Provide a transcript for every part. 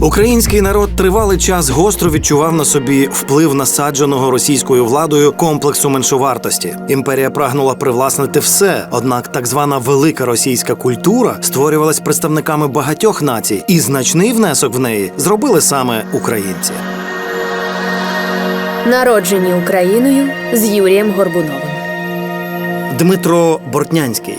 Український народ тривалий час гостро відчував на собі вплив насадженого російською владою комплексу меншовартості. Імперія прагнула привласнити все, однак так звана велика російська культура створювалась представниками багатьох націй, і значний внесок в неї зробили саме українці. Народжені Україною з Юрієм Горбуновим. Дмитро Бортнянський.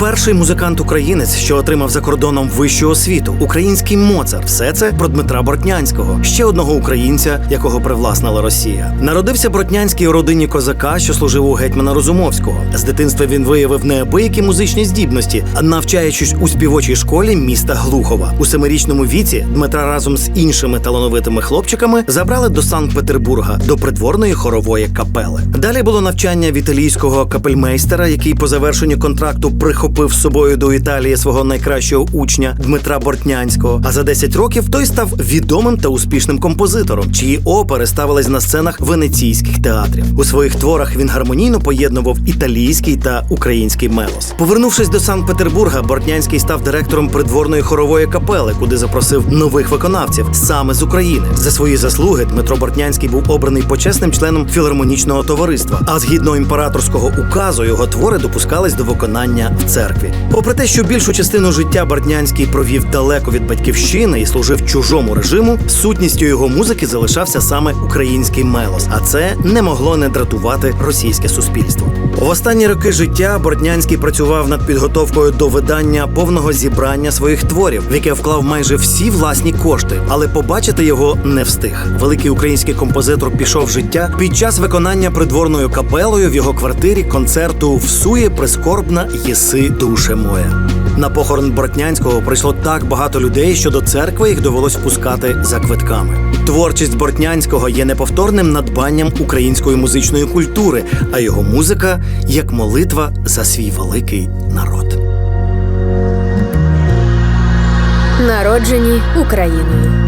Перший музикант-українець, що отримав за кордоном вищу освіту, український Моцарт. Все це про Дмитра Бортнянського, ще одного українця, якого привласнила Росія. Народився Бортнянський у родині козака, що служив у гетьмана Розумовського. З дитинства він виявив неабиякі музичні здібності, навчаючись у співочій школі міста Глухова. У семирічному віці Дмитра разом з іншими талановитими хлопчиками забрали до Санкт-Петербурга до придворної хорової капели. Далі було навчання в італійського капельмейстера, який по завершенню контракту прихопив з собою до Італії свого найкращого учня Дмитра Бортнянського. А за 10 років той став відомим та успішним композитором, чиї опери ставились на сценах венеційських театрів. У своїх творах він гармонійно поєднував італійський та український мелос. Повернувшись до Санкт-Петербурга, Бортнянський став директором придворної хорової капели, куди запросив нових виконавців саме з України. За свої заслуги Дмитро Бортнянський був обраний почесним членом філармонічного товариства. А згідно імператорського указу, його твори допускались до виконання в церкві. Попри те, що більшу частину життя Бортнянський провів далеко від батьківщини і служив чужому режиму, сутністю його музики залишався саме український мелос, а це не могло не дратувати російське суспільство. В останні роки життя Бортнянський працював над підготовкою до видання повного зібрання своїх творів, в яке вклав майже всі власні кошти, але побачити його не встиг. Великий український композитор пішов життя під час виконання придворною капелою в його квартирі концерту Всує прискорбна єси душе моя. На похорон Бортнянського прийшло так багато людей, що до церкви їх довелось впускати за квитками. Творчість Бортнянського є неповторним надбанням української музичної культури, а його музика як молитва за свій великий народ. Народжені Україною.